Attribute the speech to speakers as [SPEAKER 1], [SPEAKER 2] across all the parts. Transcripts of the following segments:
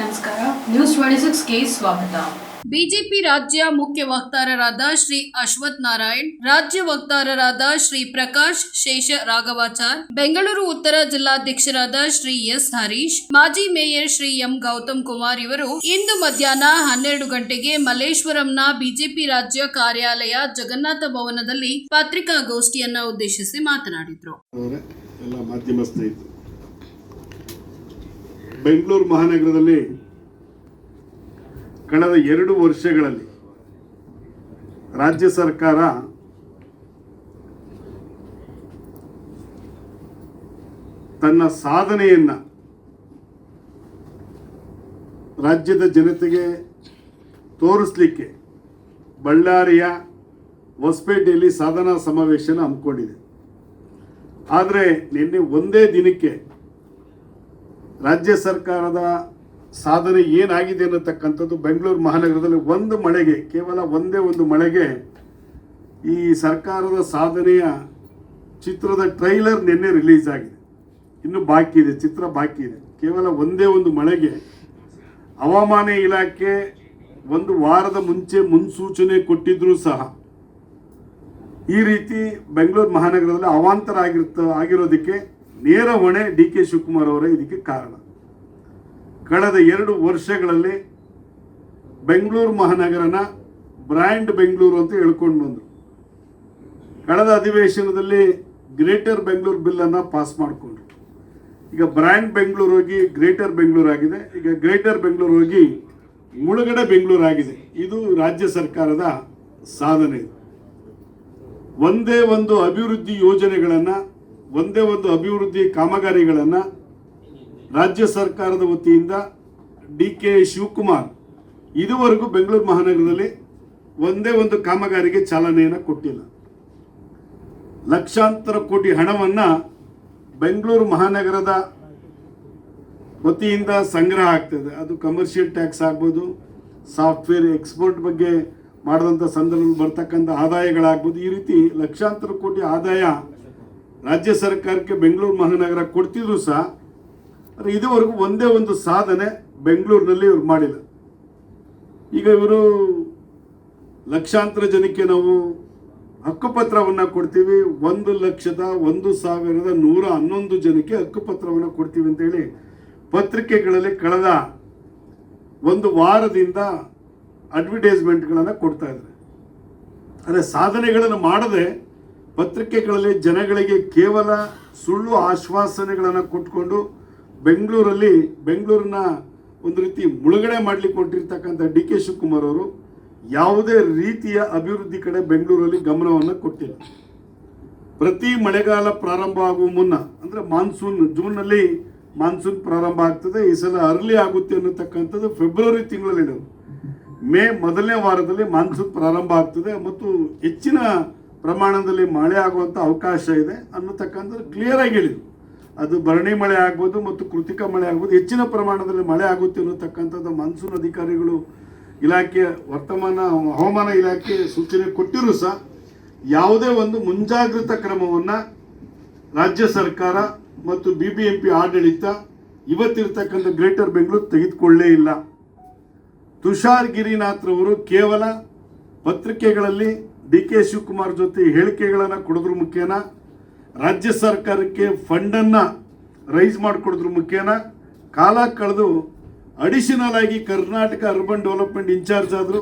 [SPEAKER 1] ನಮಸ್ಕಾರ. News twenty ಸಿಕ್ಸ್ಗೆ ಸ್ವಾಗತ.
[SPEAKER 2] BJP ರಾಜ್ಯ ಮುಖ್ಯ ವಕ್ತಾರರಾದ ಶ್ರೀ ಅಶ್ವಥ್ ನಾರಾಯಣ್ ರಾಜ್ಯ ವಕ್ತಾರರಾದ ಶ್ರೀ ಪ್ರಕಾಶ್ ಶೇಷ ರಾಘವಾಚಾರ್ ಬೆಂಗಳೂರು ಉತ್ತರ ಜಿಲ್ಲಾಧ್ಯಕ್ಷರಾದ ಶ್ರೀ ಎಸ್ ಹರೀಶ್ ಮಾಜಿ ಮೇಯರ್ ಶ್ರೀ ಎಂ ಗೌತಮ್ ಕುಮಾರ್ ಇವರು ಇಂದು ಮಧ್ಯಾಹ್ನ ಹನ್ನೆರಡು ಗಂಟೆಗೆ ಮಲ್ಲೇಶ್ವರಂನ ಬಿಜೆಪಿ ರಾಜ್ಯ ಕಾರ್ಯಾಲಯ ಜಗನ್ನಾಥ ಭವನದಲ್ಲಿ ಪತ್ರಿಕಾಗೋಷ್ಠಿಯನ್ನ ಉದ್ದೇಶಿಸಿ ಮಾತನಾಡಿದರು
[SPEAKER 3] ಅವರೇ ಎಲ್ಲ ಮಾಧ್ಯಮ ಸ್ನೇಹಿತರು ಬೆಂಗಳೂರು ಮಹಾನಗರದಲ್ಲಿ ಕಳೆದ ಎರಡು ವರ್ಷಗಳಲ್ಲಿ ರಾಜ್ಯ ಸರ್ಕಾರ ತನ್ನ ಸಾಧನೆಯನ್ನು ರಾಜ್ಯದ ಜನತೆಗೆ ತೋರಿಸ್ಲಿಕ್ಕೆ ಬಳ್ಳಾರಿಯ ಹೊಸಪೇಟೆಯಲ್ಲಿ ಸಾಧನಾ ಸಮಾವೇಶನ ಹಮ್ಮಿಕೊಂಡಿದೆ. ಆದರೆ ನಿನ್ನೆ ಒಂದೇ ದಿನಕ್ಕೆ ರಾಜ್ಯ ಸರ್ಕಾರದ ಸಾಧನೆ ಏನಾಗಿದೆ ಅನ್ನತಕ್ಕಂಥದ್ದು ಬೆಂಗಳೂರು ಮಹಾನಗರದಲ್ಲಿ ಒಂದು ಮಳೆಗೆ, ಕೇವಲ ಒಂದೇ ಒಂದು ಮಳೆಗೆ ಈ ಸರ್ಕಾರದ ಸಾಧನೆಯ ಚಿತ್ರದ ಟ್ರೈಲರ್ ನಿನ್ನೆ ರಿಲೀಸ್ ಆಗಿದೆ. ಇನ್ನು ಬಾಕಿ ಇದೆ, ಚಿತ್ರ ಬಾಕಿ ಇದೆ. ಕೇವಲ ಒಂದೇ ಒಂದು ಮಳೆಗೆ ಹವಾಮಾನ ಇಲಾಖೆ ಒಂದು ವಾರದ ಮುಂಚೆ ಮುನ್ಸೂಚನೆ ಕೊಟ್ಟಿದ್ರೂ ಸಹ ಈ ರೀತಿ ಬೆಂಗಳೂರು ಮಹಾನಗರದಲ್ಲಿ ಅವಾಂತರ ಆಗಿರ್ತ ಆಗಿರೋದಕ್ಕೆ ನೇರ ಹೊಣೆ ಡಿ ಕೆ ಶಿವಕುಮಾರ್ ಅವರೇ ಇದಕ್ಕೆ ಕಾರಣ. ಕಳೆದ ಎರಡು ವರ್ಷಗಳಲ್ಲಿ ಬೆಂಗಳೂರು ಮಹಾನಗರನ ಬ್ರ್ಯಾಂಡ್ ಬೆಂಗಳೂರು ಅಂತ ಹೇಳ್ಕೊಂಡು ಬಂದರು. ಕಳೆದ ಅಧಿವೇಶನದಲ್ಲಿ ಗ್ರೇಟರ್ ಬೆಂಗಳೂರು ಬಿಲ್ಲನ್ನು ಪಾಸ್ ಮಾಡಿಕೊಂಡ್ರು. ಈಗ ಬ್ರ್ಯಾಂಡ್ ಬೆಂಗಳೂರು ಹೋಗಿ ಗ್ರೇಟರ್ ಬೆಂಗಳೂರು ಆಗಿದೆ. ಈಗ ಗ್ರೇಟರ್ ಬೆಂಗಳೂರು ಹೋಗಿ ಮುಳುಗಡೆ ಬೆಂಗಳೂರು ಆಗಿದೆ. ಇದು ರಾಜ್ಯ ಸರ್ಕಾರದ ಸಾಧನೆ. ಒಂದೇ ಒಂದು ಅಭಿವೃದ್ಧಿ ಯೋಜನೆಗಳನ್ನು ಒಂದೇ ಒಂದು ಅಭಿವೃದ್ಧಿ ಕಾಮಗಾರಿಗಳನ್ನು ರಾಜ್ಯ ಸರ್ಕಾರದ ವತಿಯಿಂದ ಡಿ ಕೆ ಶಿವಕುಮಾರ್ ಇದುವರೆಗೂ ಬೆಂಗಳೂರು ಮಹಾನಗರದಲ್ಲಿ ಒಂದೇ ಒಂದು ಕಾಮಗಾರಿಗೆ ಚಾಲನೆಯನ್ನು ಕೊಟ್ಟಿಲ್ಲ. ಲಕ್ಷಾಂತರ ಕೋಟಿ ಹಣವನ್ನು ಬೆಂಗಳೂರು ಮಹಾನಗರದ ವತಿಯಿಂದ ಸಂಗ್ರಹ ಆಗ್ತದೆ ಅದು ಕಮರ್ಷಿಯಲ್ ಟ್ಯಾಕ್ಸ್ ಆಗ್ಬೋದು ಸಾಫ್ಟ್ವೇರ್ ಎಕ್ಸ್ಪೋರ್ಟ್ ಬಗ್ಗೆ ಮಾಡಿದಂಥ ಸಂದರ್ಭದಲ್ಲಿ ಬರ್ತಕ್ಕಂಥ ಆದಾಯಗಳಾಗ್ಬೋದು, ಈ ರೀತಿ ಲಕ್ಷಾಂತರ ಕೋಟಿ ಆದಾಯ ರಾಜ್ಯ ಸರ್ಕಾರಕ್ಕೆ ಬೆಂಗಳೂರು ಮಹಾನಗರ ಕೊಡ್ತಿದ್ರು ಸಹ, ಆದರೆ ಇದುವರೆಗೂ ಒಂದೇ ಒಂದು ಸಾಧನೆ ಬೆಂಗಳೂರಿನಲ್ಲಿ ಇವ್ರು ಮಾಡಿಲ್ಲ. ಈಗ ಇವರು ಲಕ್ಷಾಂತರ ಜನಕ್ಕೆ ನಾವು ಹಕ್ಕುಪತ್ರವನ್ನು ಕೊಡ್ತೀವಿ, ಒಂದು ಲಕ್ಷದ ಒಂದು ಸಾವಿರದ ನೂರ ಹನ್ನೊಂದು ಜನಕ್ಕೆ ಹಕ್ಕುಪತ್ರವನ್ನು ಕೊಡ್ತೀವಿ ಅಂತೇಳಿ ಪತ್ರಿಕೆಗಳಲ್ಲಿ ಕಳೆದ ಒಂದು ವಾರದಿಂದ ಅಡ್ವರ್ಟೈಸ್ಮೆಂಟ್ಗಳನ್ನು ಕೊಡ್ತಾ ಇದ್ದಾರೆ. ಆದರೆ ಸಾಧನೆಗಳನ್ನು ಮಾಡದೆ ಪತ್ರಿಕೆಗಳಲ್ಲಿ ಜನಗಳಿಗೆ ಕೇವಲ ಸುಳ್ಳು ಆಶ್ವಾಸನೆಗಳನ್ನು ಕೊಟ್ಕೊಂಡು ಬೆಂಗಳೂರಲ್ಲಿ ಬೆಂಗಳೂರಿನ ಒಂದು ರೀತಿ ಮುಳುಗಡೆ ಮಾಡಲಿಕ್ಕೆ ಕೊಟ್ಟಿರ್ತಕ್ಕಂಥ ಡಿ ಕೆ ಶಿವಕುಮಾರ್ ಅವರು ಯಾವುದೇ ರೀತಿಯ ಅಭಿವೃದ್ಧಿ ಕಡೆ ಬೆಂಗಳೂರಲ್ಲಿ ಗಮನವನ್ನು ಕೊಟ್ಟಿಲ್ಲ. ಪ್ರತಿ ಮಳೆಗಾಲ ಪ್ರಾರಂಭ ಆಗುವ ಮುನ್ನ, ಅಂದರೆ ಮಾನ್ಸೂನ್, ಜೂನ್ನಲ್ಲಿ ಮಾನ್ಸೂನ್ ಪ್ರಾರಂಭ ಆಗ್ತದೆ, ಈ ಸಲ ಅರ್ಲಿ ಆಗುತ್ತೆ ಅನ್ನತಕ್ಕಂಥದ್ದು ಫೆಬ್ರವರಿ ತಿಂಗಳಲ್ಲಿ ಮೇ ಮೊದಲನೇ ವಾರದಲ್ಲಿ ಮಾನ್ಸೂನ್ ಪ್ರಾರಂಭ ಆಗ್ತದೆ, ಮತ್ತು ಹೆಚ್ಚಿನ ಪ್ರಮಾಣದಲ್ಲಿ ಮಳೆ ಆಗುವಂಥ ಅವಕಾಶ ಇದೆ ಅನ್ನತಕ್ಕಂಥದ್ದು ಕ್ಲಿಯರ್ ಆಗಿ ಹೇಳಿದರು. ಅದು ಭರಣಿ ಮಳೆ ಆಗ್ಬೋದು ಮತ್ತು ಕೃತಿಕ ಮಳೆ ಆಗ್ಬೋದು, ಹೆಚ್ಚಿನ ಪ್ರಮಾಣದಲ್ಲಿ ಮಳೆ ಆಗುತ್ತೆ ಅನ್ನತಕ್ಕಂಥದ್ದು ಮಾನ್ಸೂನ್ ಅಧಿಕಾರಿಗಳು ಇಲಾಖೆ ವರ್ತಮಾನ, ಹವಾಮಾನ ಇಲಾಖೆ ಸೂಚನೆ ಕೊಟ್ಟಿರೂ ಸಹ. ಯಾವುದೇ ಒಂದು ಮುಂಜಾಗ್ರತಾ ಕ್ರಮವನ್ನು ರಾಜ್ಯ ಸರ್ಕಾರ ಮತ್ತು ಬಿ ಬಿ ಎಂ ಆಡಳಿತ ಇವತ್ತಿರ್ತಕ್ಕಂಥ ಗ್ರೇಟರ್ ಬೆಂಗಳೂರು ತೆಗೆದುಕೊಳ್ಳೇ ಇಲ್ಲ. ತುಷಾರ್ ಗಿರಿನಾಥ್ರವರು ಕೇವಲ ಪತ್ರಿಕೆಗಳಲ್ಲಿ ಡಿ ಕೆ ಶಿವಕುಮಾರ್ ಜೊತೆ ಹೇಳಿಕೆಗಳನ್ನು ಕೊಡೋದ್ರ ಮುಖೇನ ರಾಜ್ಯ ಸರ್ಕಾರಕ್ಕೆ ಫಂಡನ್ನು ರೈಸ್ ಮಾಡಿಕೊಡೋದ್ರ ಮುಖೇನ ಕಾಲ ಕಳೆದು ಅಡಿಷನಲ್ ಆಗಿ Karnataka urban development in charge ಆದರು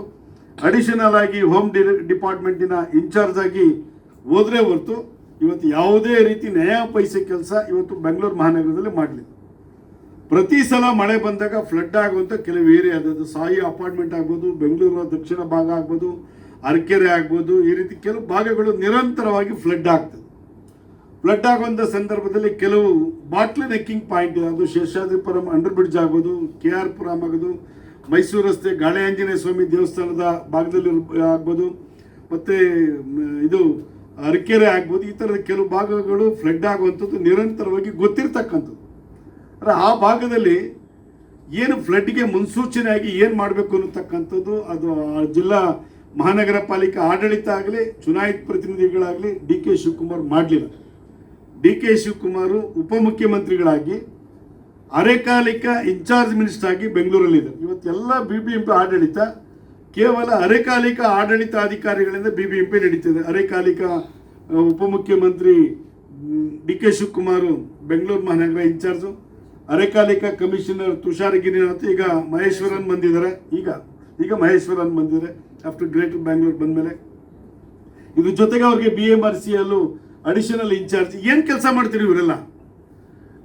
[SPEAKER 3] ಅಡಿಷನಲ್ ಆಗಿ ಹೋಮ್ ಡಿ ಡಿಪಾರ್ಟ್ಮೆಂಟಿನ ಇನ್ಚಾರ್ಜ್ ಆಗಿ ಹೋದ್ರೆ ಹೊರತು ಇವತ್ತು ಯಾವುದೇ ರೀತಿ ನ್ಯಾಯ ಪೈಸೆ ಕೆಲಸ ಇವತ್ತು ಬೆಂಗಳೂರು ಮಹಾನಗರದಲ್ಲಿ ಮಾಡಲಿ. ಪ್ರತಿ ಸಲ ಮಳೆ ಬಂದಾಗ ಫ್ಲಡ್ ಆಗುವಂಥ ಕೆಲವು ಏರಿಯಾ ಸಾಯಿ ಅಪಾರ್ಟ್ಮೆಂಟ್ ಆಗ್ಬೋದು ಬೆಂಗಳೂರು ದಕ್ಷಿಣ ಭಾಗ ಆಗ್ಬೋದು ಅರಕೆರೆ ಆಗ್ಬೋದು, ಈ ರೀತಿ ಕೆಲವು ಭಾಗಗಳು ನಿರಂತರವಾಗಿ ಫ್ಲಡ್ ಆಗ್ತದೆ. ಫ್ಲಡ್ ಆಗುವಂಥ ಸಂದರ್ಭದಲ್ಲಿ ಕೆಲವು ಬಾಟ್ಲ್ ನೆಕ್ಕಿಂಗ್ ಪಾಯಿಂಟ್ ಅದು ಶೇಷಾದ್ರಿಪುರಂ ಅಂಡರ್ ಬ್ರಿಡ್ಜ್ ಆಗೋದು ಕೆ ಆರ್ ಪುರಂ ಆಗೋದು, ಮೈಸೂರು ರಸ್ತೆ ಗಾಳಿ ಆಂಜನೇಯ ಸ್ವಾಮಿ ದೇವಸ್ಥಾನದ ಭಾಗದಲ್ಲಿ ಆಗ್ಬೋದು, ಮತ್ತು ಇದು ಅರಕೆರೆ ಆಗ್ಬೋದು, ಈ ಥರದ ಕೆಲವು ಭಾಗಗಳು ಫ್ಲಡ್ ಆಗುವಂಥದ್ದು ನಿರಂತರವಾಗಿ ಗೊತ್ತಿರ್ತಕ್ಕಂಥದ್ದು. ಅಂದರೆ ಆ ಭಾಗದಲ್ಲಿ ಏನು ಫ್ಲಡ್ಗೆ ಮುನ್ಸೂಚನೆಯಾಗಿ ಏನು ಮಾಡಬೇಕು ಅನ್ನತಕ್ಕಂಥದ್ದು, ಅದು ಜಿಲ್ಲಾ ಮಹಾನಗರ ಪಾಲಿಕೆ ಆಡಳಿತ ಆಗಲಿ, ಚುನಾಯಿತ ಪ್ರತಿನಿಧಿಗಳಾಗಲಿ ಡಿ ಕೆ ಶಿವಕುಮಾರ್ ಮಾಡಲಿಲ್ಲ. ಡಿ ಕೆ ಶಿವಕುಮಾರ್ ಉಪಮುಖ್ಯಮಂತ್ರಿಗಳಾಗಿ ಅರೆಕಾಲಿಕ ಇನ್ಚಾರ್ಜ್ ಮಿನಿಸ್ಟರ್ ಆಗಿ ಬೆಂಗಳೂರಲ್ಲಿದೆ ಇವತ್ತೆಲ್ಲ ಬಿ ಬಿ ಎಂ ಪಿ ಆಡಳಿತ, ಕೇವಲ ಅರೆಕಾಲಿಕ ಆಡಳಿತಾಧಿಕಾರಿಗಳಿಂದ ಬಿ ಬಿ ಎಂ ಪಿ ನಡೀತಿದೆ ಅರೆಕಾಲಿಕ ಉಪಮುಖ್ಯಮಂತ್ರಿ ಡಿ ಕೆ ಶಿವಕುಮಾರ್ ಬೆಂಗಳೂರು ಮಹಾನಗರ ಇನ್ಚಾರ್ಜು, ಅರೆಕಾಲಿಕ ಕಮಿಷನರ್ ತುಷಾರ್ ಗಿರಿನಾಥ್ ಈಗ ಮಹೇಶ್ವರನ್ ಬಂದಿದ್ದಾರೆ. ಈಗ ಈಗ ಮಹೇಶ್ವರನ್ ಬಂದಿದ್ದಾರೆ. ಆಫ್ಟರ್ ಗ್ರೇಟರ್ ಬ್ಯಾಂಗ್ಳೂರ್ ಬಂದಮೇಲೆ. ಇದ್ರ ಜೊತೆಗೆ ಅವ್ರಿಗೆ ಬಿ ಎಂ ಆರ್ ಸಿ ಅಲ್ಲೂ ಅಡಿಷನಲ್ ಇನ್ಚಾರ್ಜ್ ಏನು ಕೆಲಸ ಮಾಡ್ತೀರಿ ಇವರೆಲ್ಲ?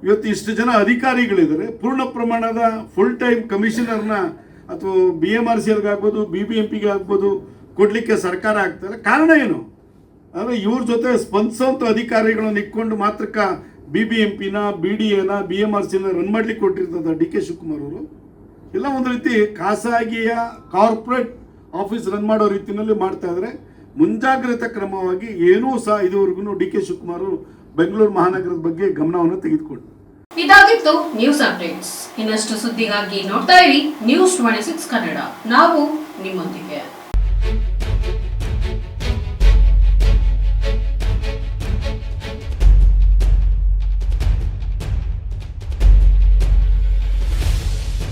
[SPEAKER 3] ಇವತ್ತು ಇಷ್ಟು ಜನ ಅಧಿಕಾರಿಗಳಿದ್ದಾರೆ. ಪೂರ್ಣ ಪ್ರಮಾಣದ ಫುಲ್ ಟೈಮ್ ಕಮಿಷನರ್ನ ಅಥವಾ ಬಿ ಎಂ ಆರ್ ಸಿ ಆಗ್ಬೋದು ಬಿ ಬಿ ಎಂ ಪಿಗೆ ಆಗ್ಬೋದು, ಕೊಡಲಿಕ್ಕೆ ಸರ್ಕಾರ ಆಗ್ತಾರೆ ಕಾರಣ ಏನು? ಅಂದರೆ ಇವ್ರ ಜೊತೆ ಸ್ಪಂದಿಸೋಂಥ ಅಧಿಕಾರಿಗಳನ್ನ ಇಟ್ಕೊಂಡು ಮಾತ್ರಕ್ಕ ಬಿ ಬಿ ಎಂ ಪಿನ ಬಿ ಡಿ ಎನ ಬಿ ಎಂ ಆರ್ ಸಿನ ರನ್ ಮಾಡ್ಲಿಕ್ಕೆ ಕೊಟ್ಟಿರ್ತದ ಡಿ ಕೆ ಶಿವಕುಮಾರ್ ಅವರು. ಎಲ್ಲ ಒಂದು ರೀತಿ ಖಾಸಗಿಯ ಕಾರ್ಪೊರೇಟ್ ಆಫೀಸ್ ರನ್ ಮಾಡೋ ರೀತಿಯಲ್ಲಿ ಮಾಡ್ತಾ ಇದ್ದಾರೆ ಮುಂಜಾಗ್ರತಾ ಕ್ರಮವಾಗಿ ಏನೂ ಸಹ ಇದುವರೆಗೂ ಡಿ ಕೆ ಶಿವಕುಮಾರ್ ಬೆಂಗಳೂರು ಮಹಾನಗರದ ಬಗ್ಗೆ ಗಮನವನ್ನು ತೆಗೆದುಕೊಂಡು
[SPEAKER 2] ಇದಾಗಿತ್ತು ನ್ಯೂಸ್ ಅಪ್ಡೇಟ್ಸ್. ಇನ್ನಷ್ಟು ಸುದ್ದಿಗಾಗಿ ನೋಡ್ತಾ ಇರಿ ನ್ಯೂಸ್ ಟ್ವೆಂಟಿ ಸಿಕ್ಸ್ ಕನ್ನಡ. ನಾವು ನಿಮ್ಮೊಂದಿಗೆ.